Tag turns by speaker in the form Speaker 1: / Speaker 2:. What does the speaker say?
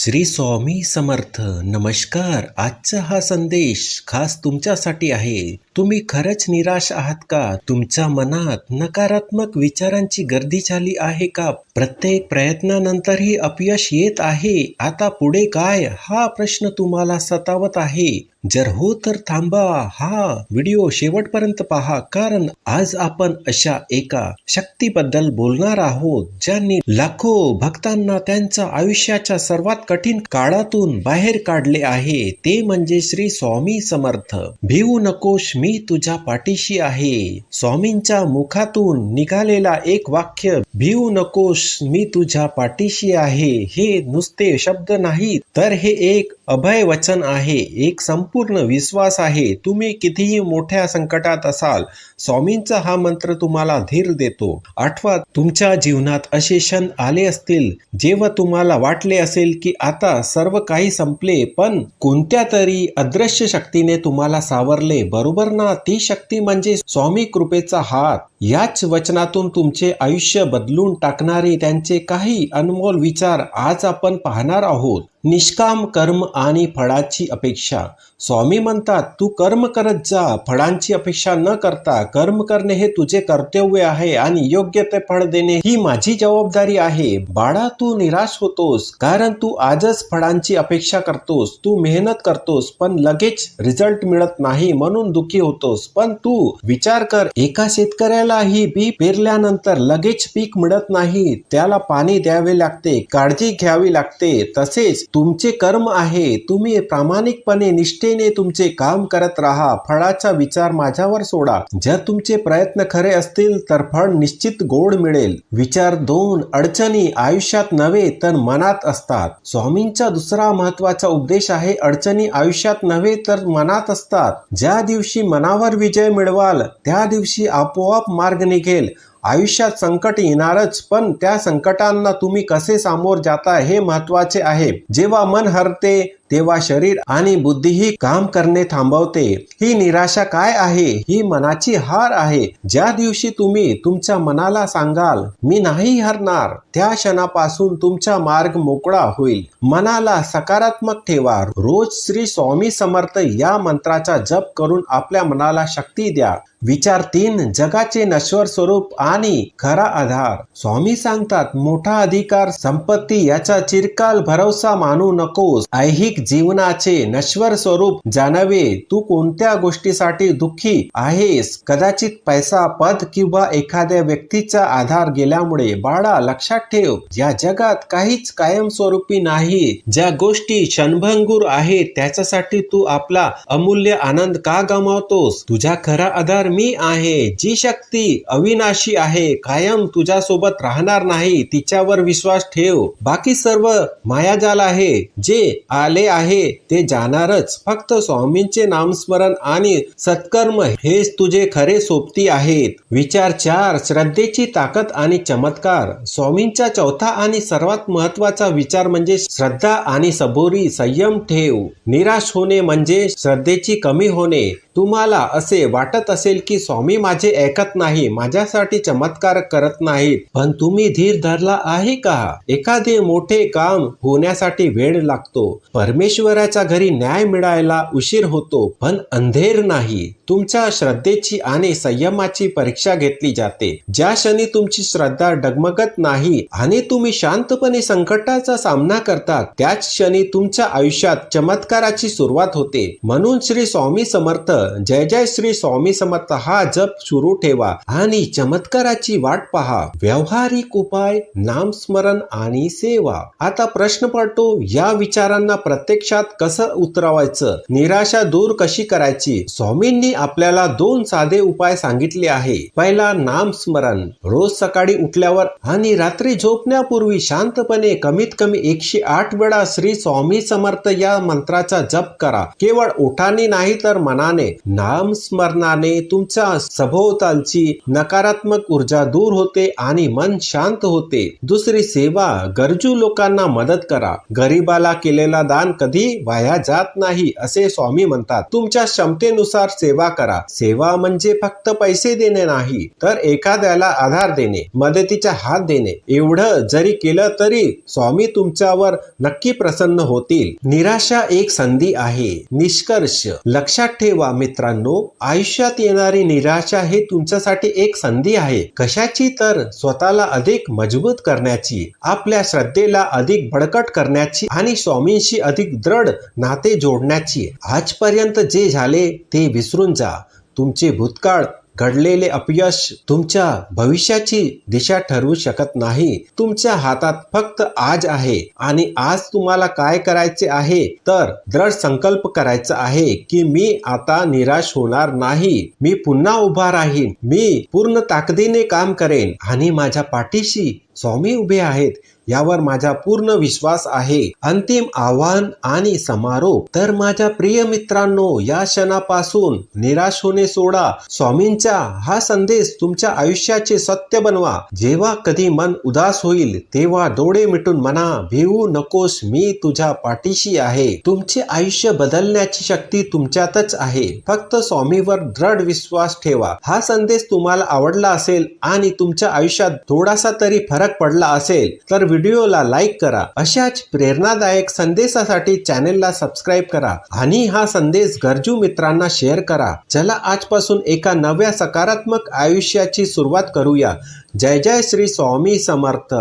Speaker 1: श्री स्वामी समर्थ नमस्कार. आजचा हा संदेश खास तुमच्यासाठी आहे. तुम्ही खरंच निराश आहात का? तुमच्या मनात नकारात्मक विचारांची गर्दी झाली आहे का? प्रत्येक प्रयत्नानंतरही अपयश येत आहे. आता पुढे काय? हा प्रश्न तुम्हाला सतावत आहे. जर हो तर थांबा. हा व्हिडिओ शेवटपर्यंत पहा कारण आज आपण अशा एका शक्तीबद्दल बोलणार आहोत ज्यांनी लाखो भक्तांना त्यांच्या आयुष्याच्या सर्वात कठीण काळातून बाहेर काढले आहे. ते म्हणजे श्री स्वामी समर्थ. भिवू नकोश मी तुझ्या पाठीशी आहे. स्वामींच्या मुखातून निघालेला एक वाक्य भिवू नकोश मी तुझ्या पाठीशी आहे हे नुसते शब्द नाहीत तर हे एक अभय वचन आहे. एक संपूर्ण विश्वास आहे. तुम्ही कितीही मोठ्या संकटात असाल स्वामींचा हा मंत्र तुम्हाला धीर देतो. आठवा तुमच्या जीवनात असे क्षण आले असतील जेव्हा तुम्हाला वाटले असेल की आता सर्व काही संपले पण कोणत्या तरी अदृश्य शक्तीने तुम्हाला सावरले बरोबर ना? ती शक्ती म्हणजे स्वामी कृपेचा हात. याच वचनातून तुमचे आयुष्य बदलून टाकणारे त्यांचे काही अनमोल विचार आज आपण पाहणार आहोत. निष्काम कर्म आणि फळाची अपेक्षा. स्वामी म्हणतात तू कर्म करत जा फळांची अपेक्षा न करता कर्म करणे हे तुझे कर्तव्य आहे आणि योग्य ते फळ देणे ही माझी जबाबदारी आहे. बाळा तू निराश होतोस कारण तू आजच फळांची अपेक्षा करतोस. तू मेहनत करतोस पण लगेच रिझल्ट मिळत नाही म्हणून दुखी होतोस. पण तू विचार कर एका शेतकऱ्यालाही बी पेरल्यानंतर लगेच पीक मिळत नाही. त्याला पाणी द्यावे लागते काळजी घ्यावी लागते. तसेच तुमचे कर्म आहे तुम्ही प्रामाणिकपणे निष्ठेने तुमचे काम करत राहा फळाचा विचार माझ्यावर सोडा. जर तुमचे प्रयत्न खरे असतील तर फळ निश्चित गोड मिळेल. विचार दोन अडचणी आयुष्यात नव्हे तर मनात असतात. स्वामींचा दुसरा महत्त्वाचा उपदेश आहे अडचणी आयुष्यात नव्हे तर मनात असतात. ज्या दिवशी मनावर विजय मिळवाल त्या दिवशी आपोआप मार्ग निघेल. आयुष्यात संकट येणारच पण त्या संकटांना तुम्ही कसे सामोर जाता हे महत्त्वाचे आहे. जेव्हा मन हरते तेव्हा शरीर आणि बुद्धीही काम करणे थांबवते. ही निराशा काय आहे? ही मनाची हार आहे. ज्या दिवशी तुम्ही तुमच्या मनाला सांगाल मी नाही हरणार त्या क्षणापासून तुमचा मार्ग मोकळा होईल. मनाला सकारात्मक ठेवा. रोज श्री स्वामी समर्थ या मंत्राचा जप करून आपल्या मनाला शक्ती द्या. विचार तीन जगाचे नश्वर स्वरूप आणि खरा आधार. स्वामी सांगतात मोठा अधिकार संपत्ती याचा चिरकाल भरवसा मानू नकोस. ऐहिक जीवनाचे नश्वर स्वरूप जाणावे तू कोणत्या गोष्टीसाठी दुःखी आहेस? कदाचित पैसा पद किंवा एखाद्या व्यक्तीचा आधार गेल्यामुळे बाळा लक्षात ठेव. या जगात काहीच कायमस्वरूपी नाही. ज्या गोष्टी क्षणभंगूर आहेत त्याच्यासाठी तू आपला अमूल्य आनंद का गमावतोस? तुझा खरा आधार मी आहे. जी शक्ती अविनाशी आहे कायम तुझ्या सोबत राहणार नाही तिच्यावर विश्वास ठेव. बाकी सर्व मायाजाल आहे जे आले आहे ते जाणारच. फक्त स्वामींचे नामस्मरण आणि सत्कर्म हेच तुझे खरे सोबती आहेत. विचार चार श्रद्धेची ताकद आणि चमत्कार. स्वामींचा चौथा आणि सर्वात महत्त्वाचा विचार म्हणजे श्रद्धा आणि सबोरी संयम ठेव. निराश होणे म्हणजे श्रद्धेची कमी होणे. तुम्हाला असे वाटत असेल की स्वामी माझे ऐकत नाही माझ्यासाठी चमत्कार करत नाहीत पण तुम्ही धीर धरला आहे का? एखादे मोठे काम होण्यासाठी वेळ लागतो. परमेश्वराच्या घरी न्याय मिळायला उशीर होतो पण अंधेर नाही. तुमच्या श्रद्धेची आणि संयमाची परीक्षा घेतली जाते. ज्या क्षणी तुमची श्रद्धा डगमगत नाही आणि तुम्ही शांतपणे संकटाचा सामना करता त्याच क्षणी तुमच्या आयुष्यात चमत्काराची सुरुवात होते. म्हणून श्री स्वामी समर्थ जय जय श्री स्वामी समर्थ. हा जप सुरू ठेवा आणि चमत्काराची वाट पहा. व्यावहारिक उपाय नामस्मरण आणि सेवा. आता प्रश्न पडतो या विचारांना प्रत्यक्षात कसं उतरवायचं? निराशा दूर कशी करायची? स्वामींनी आपल्याला दोन साधे उपाय सांगितले आहे. पहिला नामस्मरण रोज सकाळी उठल्यावर आणि रात्री झोपण्यापूर्वी शांतपणे कमीत कमी एकशे आठ वेळा श्री स्वामी समर्थ या मंत्राचा जप करा. केवळ ओठाने नाही तर मनाने. नामस्मरणाने तुमच्या सभोवतालची नकारात्मक ऊर्जा दूर होते आणि मन शांत होते. दुसरी सेवा गरजू लोकांना मदत करा. गरीबाला केलेला दान कधी वाया जात नाही असे स्वामी म्हणतात. तुमच्या क्षमतेनुसार सेवा करा. सेवा म्हणजे फक्त पैसे देणे नाही तर एखाद्याला आधार देणे मदतीचा हात देणे. एवढं जरी केलं तरी स्वामी तुमच्यावर नक्की प्रसन्न होतील. निराशा एक संधी आहे. निष्कर्ष. लक्षात ठेवा मित्रांनो आयुष्यात येणारी निराशा हे तुमच्यासाठी एक संधी आहे. कशाची तर? स्वतःला अधिक मजबूत करण्याची आपल्या श्रद्धेला अधिक बळकट करण्याची आणि स्वामींशी अधिक दृढ नाते जोडण्याची. आजपर्यंत जे झाले ते विसरून जा. तुमचे भूतकाळ घडलेले अपयश तुमच्या भविष्याची दिशा ठरवू शकत नाही. तुमच्या हातात फक्त आज आहे आणि आज तुम्हाला काय करायचे आहे? तर दृढ संकल्प करायचा आहे की मी आता निराश होणार नाही. मी पुन्हा उभा राहीन. मी पूर्ण ताकदीने काम करेन आणि माझ्या पाठीशी स्वामी उभे आहेत यावर माझा पूर्ण विश्वास आहे. अंतिम आव्हान आणि समारोप. तर माझ्या प्रिय मित्रांनो या क्षणापासून निराश होणे सोडा. स्वामींचा हा संदेश तुमच्या आयुष्याचे सत्य बनवा. जेव्हा कधी मन उदास होईल तेव्हा डोळे मिटून म्हणा भिवू नकोस मी तुझ्या पाठीशी आहे. तुमचे आयुष्य बदलण्याची शक्ती तुमच्यातच आहे. फक्त स्वामीवर दृढ विश्वास ठेवा. हा संदेश तुम्हाला आवडला असेल आणि तुमच्या आयुष्यात थोडासा तरी फरक फरक पडला असेल तर व्हिडिओला लाईक करा. अशाच प्रेरणादायक संदेशासाठी चॅनेलला सबस्क्राईब करा आणि हा संदेश गरजू मित्रांना शेअर करा. चला आजपासून एका नव्या सकारात्मक आयुष्याची सुरुवात करूया. जय जय श्री स्वामी समर्थ.